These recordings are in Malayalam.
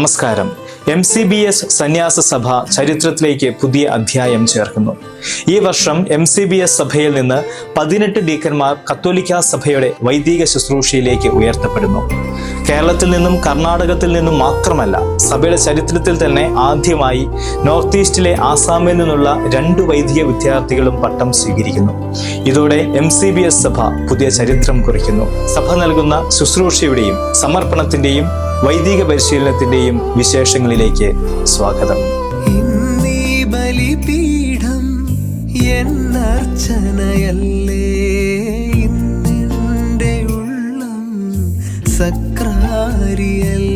നമസ്കാരം. എം സി ബി എസ് സന്യാസ സഭ ചരിത്രത്തിലേക്ക് പുതിയ അധ്യായം ചേർക്കുന്നു. ഈ വർഷം എം സി ബി എസ് സഭയിൽ നിന്ന് പതിനെട്ട് ഡീക്കന്മാർ കത്തോലിക്ക സഭയുടെ വൈദിക ശുശ്രൂഷയിലേക്ക് ഉയർത്തപ്പെടുന്നു. കേരളത്തിൽ നിന്നും കർണാടകത്തിൽ നിന്നും മാത്രമല്ല സഭയുടെ ചരിത്രത്തിൽ തന്നെ ആദ്യമായി നോർത്ത് ഈസ്റ്റിലെ ആസാമിൽ നിന്നുള്ള രണ്ട് വൈദിക വിദ്യാർത്ഥികളും പട്ടം സ്വീകരിക്കുന്നു. ഇതോടെ എം സി ബി എസ് സഭ പുതിയ ചരിത്രം കുറിക്കുന്നു. സഭ നൽകുന്ന ശുശ്രൂഷയുടെയും സമർപ്പണത്തിന്റെയും വൈദിക പരിശീലനത്തിന്റെയും വിശേഷങ്ങളിലേക്ക് സ്വാഗതം. ബലിപീഠം എന്നർച്ചനയല്ലേ? ഇന്നെന്റെ ഉള്ളം സക്രാരിയല്ലേ?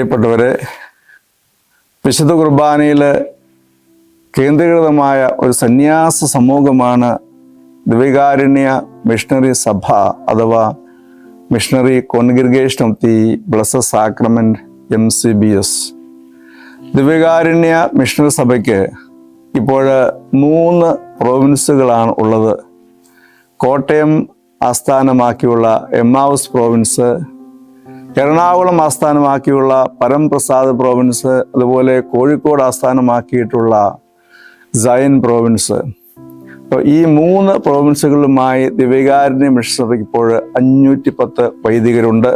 പ്രിയപ്പെട്ടവരെ വിശുദ്ധ കുർബാനയിൽ കേന്ദ്രീകൃതമായ ഒരു സന്യാസ സമൂഹമാണ് ദ്വികാരുണ്യ മിഷണറി സഭ അഥവാ missionary congregation of the bless sacrament M C B S. ദ്വികാരുണ്യ missionary സഭയ്ക്ക് ഇപ്പോൾ മൂന്ന് പ്രോവിൻസുകളാണ് ഉള്ളത്. കോട്ടയം ആസ്ഥാനമാക്കിയുള്ള എം ഹൗസ് പ്രോവിൻസ് എറണാകുളം ആസ്ഥാനമാക്കിയുള്ള പരംപ്രസാദ് പ്രോവിൻസ് അതുപോലെ കോഴിക്കോട് ആസ്ഥാനമാക്കിയിട്ടുള്ള സയൻ പ്രോവിൻസ് അപ്പോൾ ഈ മൂന്ന് പ്രോവിൻസുകളുമായി ദിവ്യകാരുണ്യ മിഷണറിക്ക് ഇപ്പോൾ അഞ്ഞൂറ്റി പത്ത് വൈദികരുണ്ട്.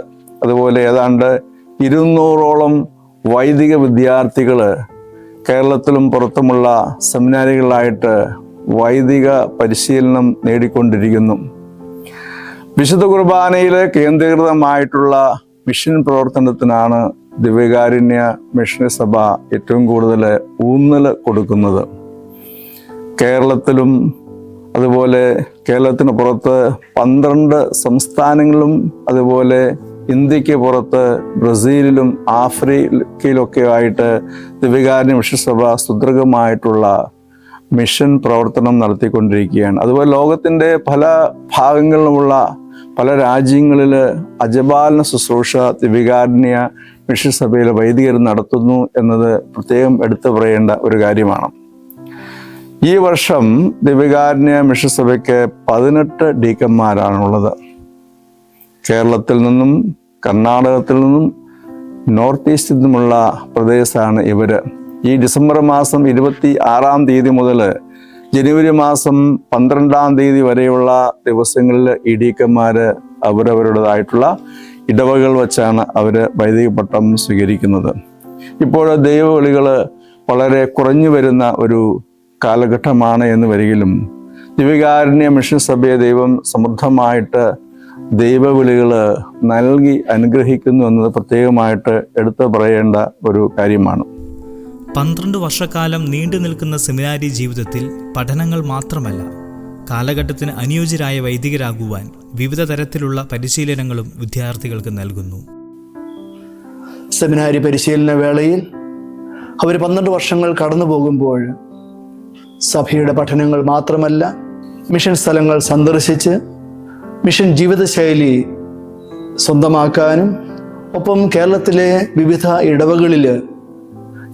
അതുപോലെ ഏതാണ്ട് ഇരുന്നൂറോളം വൈദിക വിദ്യാർത്ഥികൾ കേരളത്തിലും പുറത്തുമുള്ള സെമിനാരികളായിട്ട് വൈദിക പരിശീലനം നേടിക്കൊണ്ടിരിക്കുന്നു. വിശുദ്ധ കുർബാനയിൽ കേന്ദ്രീകൃതമായിട്ടുള്ള മിഷൻ പ്രവർത്തനത്തിനാണ് ദിവ്യകാരുണ്യ മിഷണറി സഭ ഏറ്റവും കൂടുതൽ ഊന്നൽ കൊടുക്കുന്നത്. കേരളത്തിലും അതുപോലെ കേരളത്തിന് പുറത്ത് പന്ത്രണ്ട് സംസ്ഥാനങ്ങളിലും അതുപോലെ ഇന്ത്യയ്ക്ക് പുറത്ത് ബ്രസീലിലും ആഫ്രിക്കയിലൊക്കെ ആയിട്ട് ദിവ്യകാരുണ്യ മിഷൻ സഭ സുദൃഢമായിട്ടുള്ള മിഷൻ പ്രവർത്തനം നടത്തിക്കൊണ്ടിരിക്കുകയാണ്. അതുപോലെ ലോകത്തിന്റെ പല ഭാഗങ്ങളിലുമുള്ള പല രാജ്യങ്ങളിൽ അജപാലന ശുശ്രൂഷ ദിവികാരുണ്യ മിഷൻ സഭയിലെ വൈദികർ നടത്തുന്നു എന്നത് പ്രത്യേകം എടുത്തു പറയേണ്ട ഒരു കാര്യമാണ്. ഈ വർഷം ദിവികാരുണ്യ മിഷൻ സഭയ്ക്ക് പതിനെട്ട് ഡീക്കന്മാരാണുള്ളത്. കേരളത്തിൽ നിന്നും കർണാടകത്തിൽ നിന്നും നോർത്ത് ഈസ്റ്റിൽ നിന്നുമുള്ള പ്രദേശമാണ് ഇവർ ഈ ഡിസംബർ മാസം ഇരുപത്തി ആറാം തീയതി മുതൽ ജനുവരി മാസം പന്ത്രണ്ടാം തീയതി വരെയുള്ള ദിവസങ്ങളിൽ ഇ ഡി കെമാർ അവരവരുടേതായിട്ടുള്ള ഇടവകൾ വച്ചാണ് അവർ വൈദിക പട്ടം സ്വീകരിക്കുന്നത്. ഇപ്പോൾ ദൈവവിളികൾ വളരെ കുറഞ്ഞു വരുന്ന ഒരു കാലഘട്ടമാണ് എന്ന് വരികിലും ദിവികാരുണ്യ മിഷൻ സഭയെ ദൈവം സമൃദ്ധമായിട്ട് ദൈവവിളികൾ നൽകി അനുഗ്രഹിക്കുന്നു എന്നത് പ്രത്യേകമായിട്ട് എടുത്തു പറയേണ്ട ഒരു കാര്യമാണ്. പന്ത്രണ്ട് വർഷക്കാലം നീണ്ടു നിൽക്കുന്ന സെമിനാരി ജീവിതത്തിൽ പഠനങ്ങൾ മാത്രമല്ല കാലഘട്ടത്തിന് അനുയോജ്യരായ വൈദികരാകുവാൻ വിവിധ തരത്തിലുള്ള പരിശീലനങ്ങളും വിദ്യാർത്ഥികൾക്ക് നൽകുന്നു. സെമിനാരി പരിശീലന വേളയിൽ അവർ പന്ത്രണ്ട് വർഷങ്ങൾ കടന്നു പോകുമ്പോൾ സഭയുടെ പഠനങ്ങൾ മാത്രമല്ല മിഷൻ സ്ഥലങ്ങൾ സന്ദർശിച്ച് മിഷൻ ജീവിതശൈലി സ്വന്തമാക്കാനും ഒപ്പം കേരളത്തിലെ വിവിധ ഇടവകളിൽ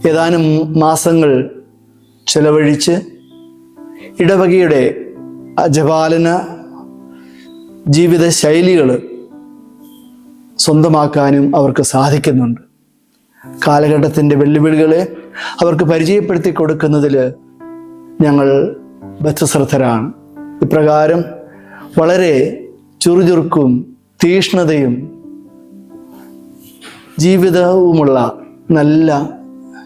ഏതാനും മാസങ്ങൾ ചെലവഴിച്ച് ഇടവകയുടെ അജപാലന ജീവിത ശൈലികൾ സ്വന്തമാക്കാനും അവർക്ക് സാധിക്കുന്നുണ്ട്. കാലഘട്ടത്തിന്റെ വെല്ലുവിളികളെ അവർക്ക് പരിചയപ്പെടുത്തി കൊടുക്കുന്നതിൽ ഞങ്ങൾ ബദ്ധശ്രദ്ധരാണ്. ഇപ്രകാരം വളരെ ചുറുചുറുക്കും തീഷ്ണതയും ജീവിതവുമുള്ള നല്ല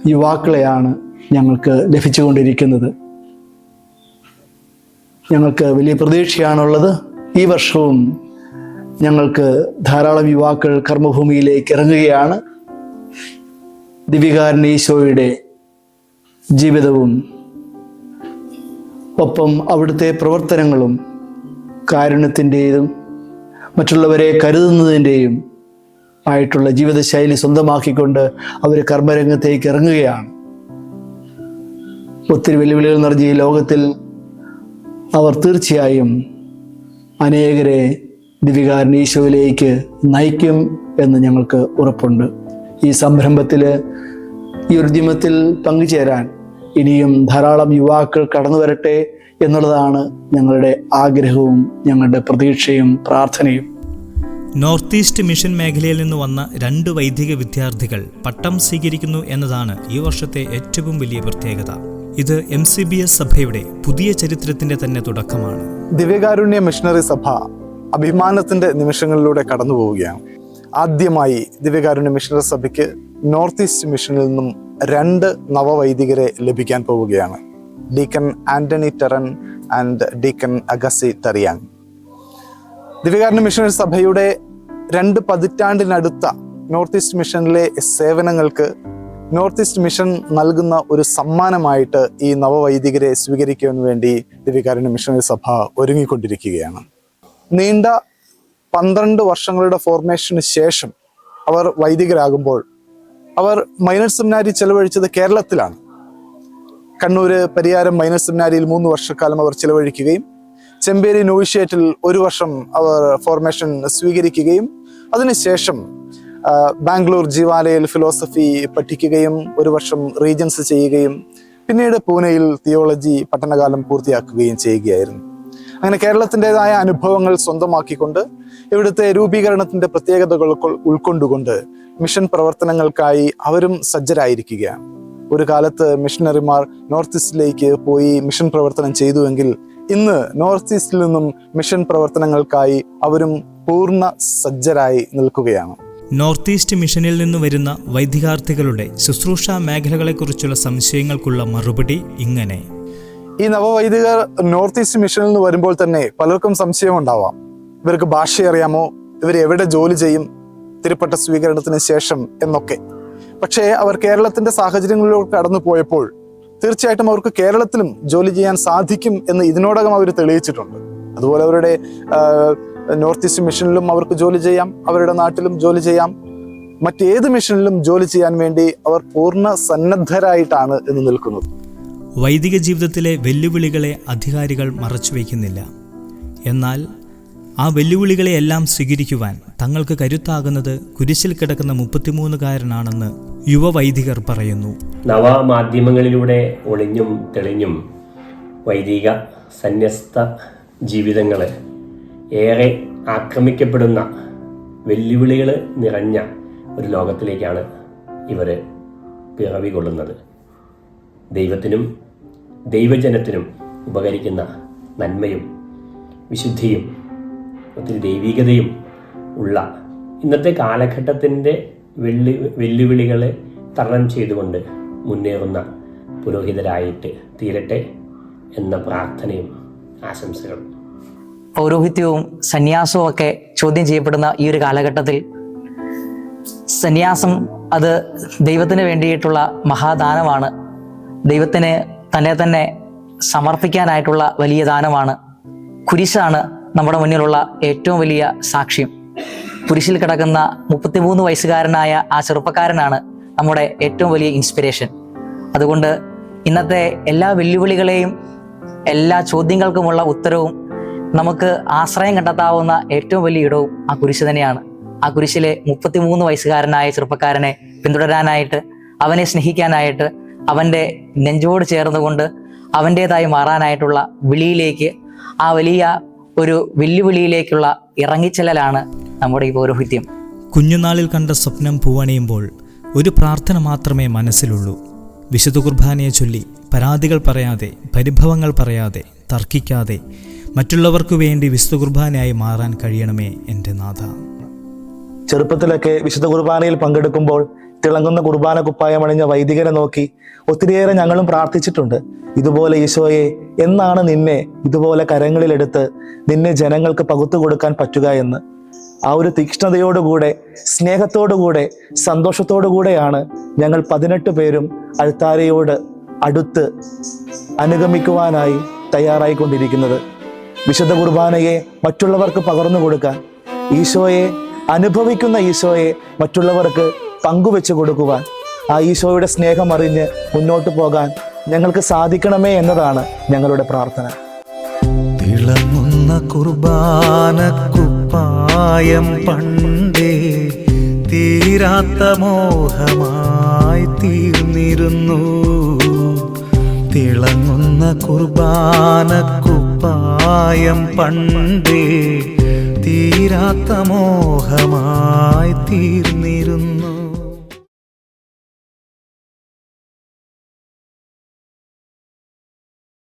യുവാക്കളെയാണ് ഞങ്ങൾക്ക് ലഭിച്ചുകൊണ്ടിരിക്കുന്നത്. ഞങ്ങൾക്ക് വലിയ പ്രതീക്ഷയാണുള്ളത്. ഈ വർഷവും ഞങ്ങൾക്ക് ധാരാളം യുവാക്കൾ കർമ്മഭൂമിയിലേക്ക് ഇറങ്ങുകയാണ്. ദിവികാരൻ ഈശോയുടെ ജീവിതവും ഒപ്പം അവിടുത്തെ പ്രവർത്തനങ്ങളും കാരുണ്യത്തിന്റെയും മറ്റുള്ളവരെ കരുതുന്നതിന്റെയും ആയിട്ടുള്ള ജീവിതശൈലി സ്വന്തമാക്കിക്കൊണ്ട് അവർ കർമ്മരംഗത്തേക്ക് ഇറങ്ങുകയാണ്. ഒത്തിരി വെല്ലുവിളികൾ നിറഞ്ഞ ഈ ലോകത്തിൽ അവർ തീർച്ചയായും അനേകരെ ദിവികാരൻ ഈശോയിലേക്ക് നയിക്കും എന്ന് ഞങ്ങൾക്ക് ഉറപ്പുണ്ട്. ഈ സംരംഭത്തിൽ ഈ ഉദ്യമത്തിൽ പങ്കുചേരാൻ ഇനിയും ധാരാളം യുവാക്കൾ കടന്നു വരട്ടെ എന്നുള്ളതാണ് ഞങ്ങളുടെ ആഗ്രഹവും ഞങ്ങളുടെ പ്രതീക്ഷയും പ്രാർത്ഥനയും. നോർത്ത് ഈസ്റ്റ് മിഷൻ മേഖലയിൽ നിന്ന് വന്ന രണ്ട് വൈദിക വിദ്യാർത്ഥികൾ പട്ടം സ്വീകരിക്കുന്നു എന്നതാണ് ഈ വർഷത്തെ ഏറ്റവും വലിയ പ്രത്യേകത. ഇത് എം സി ബി എസ് സഭയുടെ പുതിയ ചരിത്രത്തിന്റെ തന്നെ തുടക്കമാണ്. ദിവ്യകാരുണ്യ മിഷണറി സഭ അഭിമാനത്തിന്റെ നിമിഷങ്ങളിലൂടെ കടന്നു പോവുകയാണ്. ആദ്യമായി ദിവ്യകാരുണ്യ മിഷണറി സഭയ്ക്ക് നോർത്ത് ഈസ്റ്റ് മിഷനിൽ നിന്നും രണ്ട് നവവൈദികരെ ലഭിക്കാൻ പോവുകയാണ്. Deacon Antony Teren and deacon Agasi Teriyang. ദിവ്യകാരുണ്യ മിഷണറി സഭയുടെ രണ്ട് പതിറ്റാണ്ടിനടുത്ത നോർത്ത് ഈസ്റ്റ് മിഷനിലെ സേവനങ്ങൾക്ക് നോർത്ത് ഈസ്റ്റ് മിഷൻ നൽകുന്ന ഒരു സമ്മാനമായിട്ട് ഈ നവവൈദികരെ സ്വീകരിക്കുവാൻ വേണ്ടി ദിവ്യകാരുണ്യ മിഷണറി സഭ ഒരുങ്ങിക്കൊണ്ടിരിക്കുകയാണ്. നീണ്ട പന്ത്രണ്ട് വർഷങ്ങളുടെ ഫോർമേഷന് ശേഷം അവർ വൈദികരാകുമ്പോൾ അവർ മൈനർ സെമിനാരി ചെലവഴിച്ചത് കേരളത്തിലാണ്. കണ്ണൂര് പരിയാരം മൈനർ സെമിനാരിയിൽ മൂന്ന് വർഷക്കാലം അവർ ചിലവഴിക്കുകയും ചെമ്പേരി നോവിഷ്യേറ്റിൽ ഒരു വർഷം അവർ ഫോർമേഷൻ സ്വീകരിക്കുകയും അതിനുശേഷം ബാംഗ്ലൂർ ജീവാലയിൽ ഫിലോസഫി പഠിക്കുകയും ഒരു വർഷം റീജൻസ് ചെയ്യുകയും പിന്നീട് പൂനെയിൽ തിയോളജി പഠനകാലം പൂർത്തിയാക്കുകയും ചെയ്യുകയായിരുന്നു. അങ്ങനെ കേരളത്തിന്റെതായ അനുഭവങ്ങൾ സ്വന്തമാക്കിക്കൊണ്ട് ഇവിടുത്തെ രൂപീകരണത്തിന്റെ പ്രത്യേകതകൾ ഉൾക്കൊ- ഉൾക്കൊണ്ടുകൊണ്ട് മിഷൻ പ്രവർത്തനങ്ങൾക്കായി അവരും സജ്ജരായിരിക്കുകയാണ്. ഒരു കാലത്ത് മിഷണറിമാർ നോർത്ത് ഈസ്റ്റിലേക്ക് പോയി മിഷൻ പ്രവർത്തനം ചെയ്തുവെങ്കിൽ ഇന്ന് നോർത്ത് ഈസ്റ്റിൽ നിന്നും മിഷൻ പ്രവർത്തനങ്ങൾക്കായി അവരും പൂർണ സജ്ജരായി നിൽക്കുകയാണ്. നോർത്ത് ഈസ്റ്റ് മിഷനിൽ നിന്ന് വരുന്ന വൈദികാർത്ഥികളുടെ ശുശ്രൂഷ മേഖലകളെക്കുറിച്ചുള്ള സംശയങ്ങൾക്കുള്ള മറുപടി ഇങ്ങനെ. ഈ നവവൈദികർ നോർത്ത് ഈസ്റ്റ് മിഷനിൽ നിന്ന് വരുമ്പോൾ തന്നെ പലർക്കും സംശയം ഉണ്ടാവാം ഇവർക്ക് ഭാഷ അറിയാമോ? ഇവർ എവിടെ ജോലി ചെയ്യും? തിരുപ്പട്ട സ്വീകരണത്തിന് ശേഷം എന്നൊക്കെ. പക്ഷേ അവർ കേരളത്തിന്റെ സാഹചര്യങ്ങളിലൂടെ കടന്നു പോയപ്പോൾ തീർച്ചയായിട്ടും അവർക്ക് കേരളത്തിലും ജോലി ചെയ്യാൻ സാധിക്കും എന്ന് ഇതിനോടകം അവർ തെളിയിച്ചിട്ടുണ്ട്. അതുപോലെ അവരുടെ നോർത്ത് ഈസ്റ്റ് മിഷനിലും അവർക്ക് ജോലി ചെയ്യാം അവരുടെ നാട്ടിലും ജോലി ചെയ്യാം. മറ്റേത് മിഷനിലും ജോലി ചെയ്യാൻ വേണ്ടി അവർ പൂർണ സന്നദ്ധരായിട്ടാണ് എന്ന് നിൽക്കുന്നത്. വൈദിക ജീവിതത്തിലെ വെല്ലുവിളികളെ അധികാരികൾ മറച്ചുവെക്കുന്നില്ല. എന്നാൽ ആ വെല്ലുവിളികളെയെല്ലാം സ്വീകരിക്കുവാൻ തങ്ങൾക്ക് കരുത്താകുന്നത് കുരിശിൽ കിടക്കുന്ന മുപ്പത്തിമൂന്നുകാരനാണെന്ന് യുവവൈദികർ പറയുന്നു. നവമാധ്യമങ്ങളിലൂടെ ഒളിഞ്ഞും തെളിഞ്ഞും വൈദിക സന്യസ്ത ജീവിതങ്ങൾ ഏറെ ആക്രമിക്കപ്പെടുന്ന വെല്ലുവിളികൾ നിറഞ്ഞ ഒരു ലോകത്തിലേക്കാണ് ഇവർ പിറവി കൊള്ളുന്നത് ദൈവത്തിനും ദൈവജനത്തിനും ഉപകരിക്കുന്ന നന്മയും വിശുദ്ധിയും ഒത്തിരി ദൈവികതയും ഉള്ള ഇന്നത്തെ കാലഘട്ടത്തിന്റെ വെള്ളി വെല്ലുവിളികളെ തരണം ചെയ്തുകൊണ്ട് മുന്നേറുന്ന പുരോഹിതരായിട്ട് തീരട്ടെ എന്ന പ്രാർത്ഥനയും ആശംസകളും. പൗരോഹിത്യവും സന്യാസവും ഒക്കെ ചോദ്യം ചെയ്യപ്പെടുന്ന ഈ ഒരു കാലഘട്ടത്തിൽ സന്യാസം അത് ദൈവത്തിന് വേണ്ടിയിട്ടുള്ള മഹാദാനമാണ്. ദൈവത്തിന് തന്നെ തന്നെ സമർപ്പിക്കാനായിട്ടുള്ള വലിയ ദാനമാണ്. കുരിശാണ് നമ്മുടെ മുന്നിലുള്ള ഏറ്റവും വലിയ സാക്ഷ്യം. കുരിശിൽ കിടക്കുന്ന മുപ്പത്തിമൂന്ന് വയസ്സുകാരനായ ആ ചെറുപ്പക്കാരനാണ് നമ്മുടെ ഏറ്റവും വലിയ ഇൻസ്പിരേഷൻ അതുകൊണ്ട് ഇന്നത്തെ എല്ലാ വെല്ലുവിളികളെയും എല്ലാ ചോദ്യങ്ങൾക്കുമുള്ള ഉത്തരവും നമുക്ക് ആശ്രയം കണ്ടെത്താവുന്ന ഏറ്റവും വലിയ ഇടവും ആ കുരിശ് തന്നെയാണ്. ആ കുരിശിലെ മുപ്പത്തിമൂന്ന് വയസ്സുകാരനായ ചെറുപ്പക്കാരനെ പിന്തുടരാനായിട്ട് അവനെ സ്നേഹിക്കാനായിട്ട് അവന്റെ നെഞ്ചോട് ചേർന്നുകൊണ്ട് അവന്റേതായി മാറാനായിട്ടുള്ള വിളിയിലേക്ക് ആ വലിയ ഒരു വെല്ലുവിളിയിലേക്കുള്ള ഇറങ്ങിച്ചെല്ലലാണ് നമ്മുടെ ഈ പൗരോഹിത്യം. കുഞ്ഞുനാളിൽ കണ്ട സ്വപ്നം പൂവണിയുമ്പോൾ ഒരു പ്രാർത്ഥന മാത്രമേ മനസ്സിലുള്ളൂ. വിശുദ്ധ കുർബാനയെ ചൊല്ലി പരാതികൾ പറയാതെ പരിഭവങ്ങൾ പറയാതെ തർക്കിക്കാതെ മറ്റുള്ളവർക്കു വേണ്ടി വിശുദ്ധ കുർബാനയായി മാറാൻ കഴിയണമേ എന്റെ നാഥ. ചെറുപ്പത്തിലൊക്കെ വിശുദ്ധ കുർബാനയിൽ പങ്കെടുക്കുമ്പോൾ തിളങ്ങുന്ന കുർബാന കുപ്പായം അണിഞ്ഞ വൈദികരെ നോക്കി ഒത്തിരിയേറെ ഞങ്ങളും പ്രാർത്ഥിച്ചിട്ടുണ്ട്. ഇതുപോലെ ഈശോയെ എന്നാണ് നിന്നെ ഇതുപോലെ കരങ്ങളിലെടുത്ത് നിന്നെ ജനങ്ങൾക്ക് പകുത്തു കൊടുക്കാൻ പറ്റുക എന്ന്. ആ ഒരു തീക്ഷ്ണതയോടുകൂടെ സ്നേഹത്തോടുകൂടെ സന്തോഷത്തോടുകൂടെയാണ് ഞങ്ങൾ പതിനെട്ട് പേരും അൾത്താരയോട് അടുത്ത് അനുഗമിക്കുവാനായി തയ്യാറായിക്കൊണ്ടിരിക്കുന്നത്. വിശുദ്ധ കുർബാനയെ മറ്റുള്ളവർക്ക് പകർന്നു കൊടുക്കാൻ ഈശോയെ അനുഭവിക്കുന്ന ഈശോയെ മറ്റുള്ളവർക്ക് പങ്കുവെച്ചു കൊടുക്കുവാൻ ആ ഈശോയുടെ സ്നേഹം അറിഞ്ഞ് മുന്നോട്ട് പോകാൻ ഞങ്ങൾക്ക് സാധിക്കണമേ എന്നതാണ് ഞങ്ങളുടെ പ്രാർത്ഥന. തിളങ്ങുന്ന കുർബാന കുപ്പായം പണ്ടേ തീരാത്ത മോഹമായി തീർന്നി തീർന്നിരുന്നു. തിളങ്ങുന്ന കുർബാനക്കുപ്പായം പണ്ടേ തീരാത്ത മോഹമായി തീർന്നിരുന്നു.